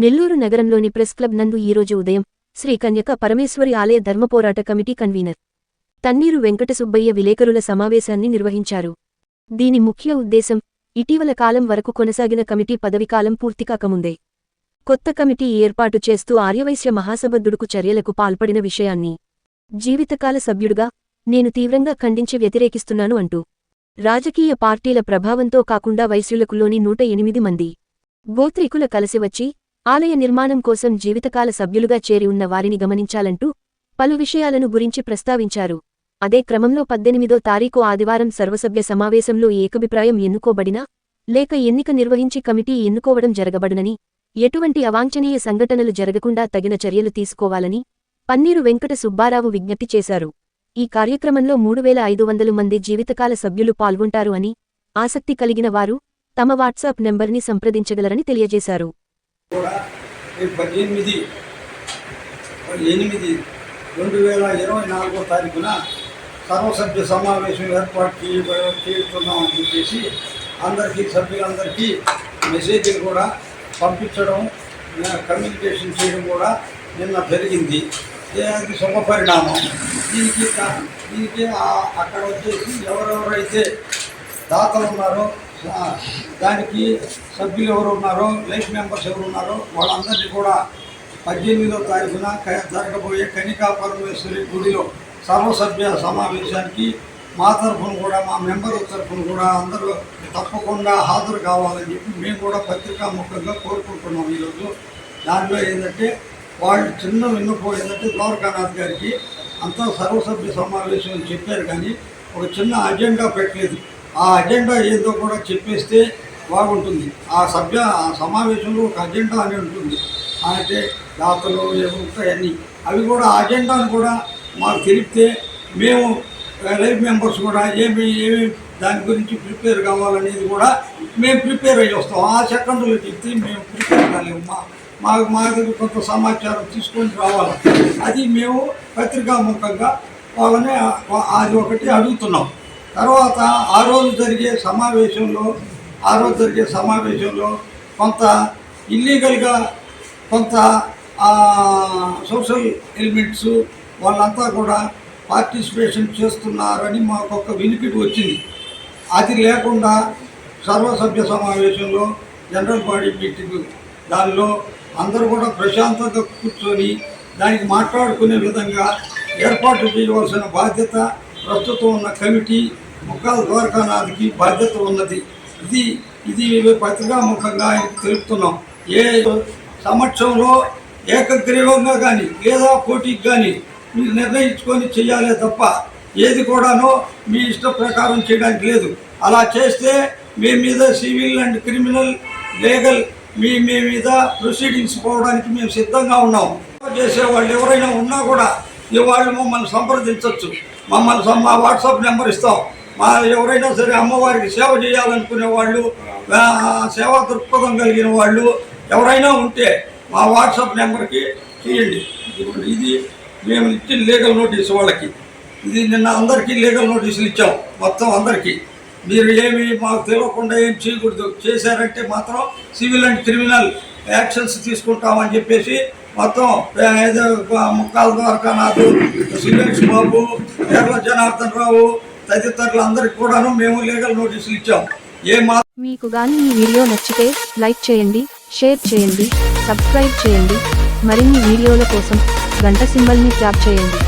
నెల్లూరు నగరంలోని press club నందు ఈరోజు ఉదయం శ్రీ కన్యక పరమేశ్వరి ఆలయ ధర్మపోరాట కమిటీ కన్వీనర్ తన్నీరు వెంకటసుబ్బయ్య విలేకరుల సమావేశాన్ని నిర్వహించారు. దీని ముఖ్య ఉద్దేశం ఇటీవల కాలం వరకు కొనసాగిన కమిటీ పదవికాలం పూర్తికాకముందే కొత్త కమిటీ ఏర్పాటు చేస్తూ ఆర్యవైశ్య మహాసభద్దుడుకు చర్యలకు పాల్పడిన విషయాన్ని జీవితకాల సభ్యుడుగా నేను తీవ్రంగా ఖండించి వ్యతిరేకిస్తున్నాను అంటూ రాజకీయ పార్టీల ప్రభావంతో కాకుండా వైశ్యులకులోని నూట ఎనిమిది మంది గోత్రికుల కలిసివచ్చి ఆలయ నిర్మాణం కోసం జీవితకాల సభ్యులుగా చేరి ఉన్న వారిని గమనించాలంటూ పలు విషయాలను గురించి ప్రస్తావించారు. అదే క్రమంలో పద్దెనిమిదో తారీఖు ఆదివారం సర్వసభ్య సమావేశంలో ఏకభిప్రాయం ఎన్నుకోబడినా లేక ఎన్నిక నిర్వహించి కమిటీ ఎన్నుకోవడం జరగబడునని ఎటువంటి అవాంఛనీయ సంఘటనలు జరగకుండా తగిన చర్యలు తీసుకోవాలని పన్నీరు వెంకట సుబ్బారావు విజ్ఞప్తి చేశారు. ఈ కార్యక్రమంలో మూడు వేల ఐదు వందలు మంది జీవితకాల సభ్యులు పాల్గొంటారు అని ఆసక్తి కలిగిన వారు తమ వాట్సాప్ నెంబర్ని సంప్రదించగలరని తెలియజేశారు. కూడా పద్దెనిమిది ఎనిమిది రెండు వేల ఇరవై నాలుగో తారీఖున సర్వసభ్య సమావేశం ఏర్పాటు చేయ చేస్తున్నామని చెప్పేసి అందరికీ సభ్యులందరికీ మెసేజ్లు కూడా పంపించడం కమ్యూనికేషన్ చేయడం కూడా నిన్న జరిగింది. దానికి శుభపరిణామం పరిణామం. దీనికి దీనికి అక్కడ వచ్చేసి ఎవరెవరైతే దాతలు ఉన్నారో దానికి సభ్యులు ఎవరు ఉన్నారో లైఫ్ మెంబర్స్ ఎవరు ఉన్నారో వాళ్ళందరినీ కూడా పద్దెనిమిదో తారీఖున క- జరగబోయే కనికా పరమేశ్వరి గుడిలో సర్వసభ్య సమావేశానికి మా తరఫున కూడా మా మెంబర్ తరఫున కూడా అందరూ తప్పకుండా హాజరు కావాలని చెప్పి మేము కూడా పత్రికా ముఖంగా కోరుకుంటున్నాం ఈరోజు. దానిలో ఏంటంటే వాళ్ళు చిన్న విన్నపం ఏంటంటే ద్వారకానాథ్ గారికి అంతా సర్వసభ్య సమావేశం అని చెప్పారు కానీ ఒక చిన్న అజెండా పెట్టలేదు. ఆ అజెండా ఏదో కూడా చెప్పేస్తే బాగుంటుంది. ఆ సభ్య ఆ సమావేశంలో ఒక అజెండా అని ఉంటుంది. అంటే దాతలు ఏమి ఉంటాయన్నీ. అవి కూడా ఆ అజెండాను కూడా మాకు తెలిపితే మేము లైఫ్ మెంబర్స్ కూడా ఏమి ఏమి దాని గురించి ప్రిపేర్ కావాలనేది కూడా మేము ప్రిపేర్ అయ్యి వస్తాం. ఆ సెకండ్లో చెప్తే మేము ప్రిపేర్ కాలేము. మా మాకు మా దగ్గర కొంత సమాచారం తీసుకొని రావాలి. అది మేము పత్రికాముఖంగా వాళ్ళని అది ఒకటి అడుగుతున్నాం. తర్వాత ఆ రోజు జరిగే సమావేశంలో ఆ రోజు జరిగే సమావేశంలో కొంత ఇల్లీగల్గా కొంత సోషల్ ఎలిమెంట్స్ వాళ్ళంతా కూడా పార్టిసిపేషన్ చేస్తున్నారని మాకు ఒక వినికిడి వచ్చింది. అది లేకుండా సర్వసభ్య సమావేశంలో జనరల్ బాడీ మీటింగ్ దానిలో అందరూ కూడా ప్రశాంతంగా కూర్చొని దానికి మాట్లాడుకునే విధంగా ఏర్పాటు చేయవలసిన బాధ్యత ప్రస్తుతం ఉన్న కమిటీ ముక్కాల ద్వారకానాథ్కి బాధ్యత ఉన్నది. ఇది ఇది పత్రికాముఖంగా ఆయనకు తెలుపుతున్నాం. ఏ సమక్షంలో ఏకగ్రీవంగా కానీ లేదా పోటీకి కానీ మీరు నిర్ణయించుకొని చేయాలే తప్ప ఏది కూడాను మీ ఇష్ట ప్రకారం చేయడానికి లేదు. అలా చేస్తే మీ మీద సివిల్ అండ్ క్రిమినల్ లీగల్ మీ మీ మీద ప్రొసీడింగ్స్ పోవడానికి మేము సిద్ధంగా ఉన్నాం. చేసే వాళ్ళు ఎవరైనా ఉన్నా కూడా వాళ్ళు మమ్మల్ని సంప్రదించవచ్చు మమ్మల్ని సం- మా వాట్సాప్ నెంబర్ ఇస్తాం. మా ఎవరైనా సరే అమ్మవారికి సేవ చేయాలనుకునే వాళ్ళు సేవా దృక్పథం కలిగిన వాళ్ళు ఎవరైనా ఉంటే మా వాట్సాప్ నెంబర్కి చేయండి ఇది మేము ఇచ్చిన లీగల్ నోటీస్ వాళ్ళకి. ఇది నిన్న అందరికీ లీగల్ నోటీసులు ఇచ్చాం మొత్తం అందరికీ. మీరు ఏమి మాకు తెలియకుండా ఏం చేయకూడదు. చేశారంటే మాత్రం సివిల్ అండ్ క్రిమినల్ యాక్షన్స్ తీసుకుంటామని చెప్పేసి మొత్తం ఏదో ముక్కాల ద్వారకానాథ్ సురేష్ బాబు ఎర్ర జనార్దన్ రావు తదితరులందరికీ కూడాను మేము లీగల్ నోటీసులు ఇచ్చాం. ఏ మీకు గాని ఈ వీడియో నచ్చితే లైక్ చేయండి షేర్ చేయండి సబ్స్క్రైబ్ చేయండి. మరిన్ని వీడియోల కోసం గంట సింబల్ని ట్యాప్ చేయండి.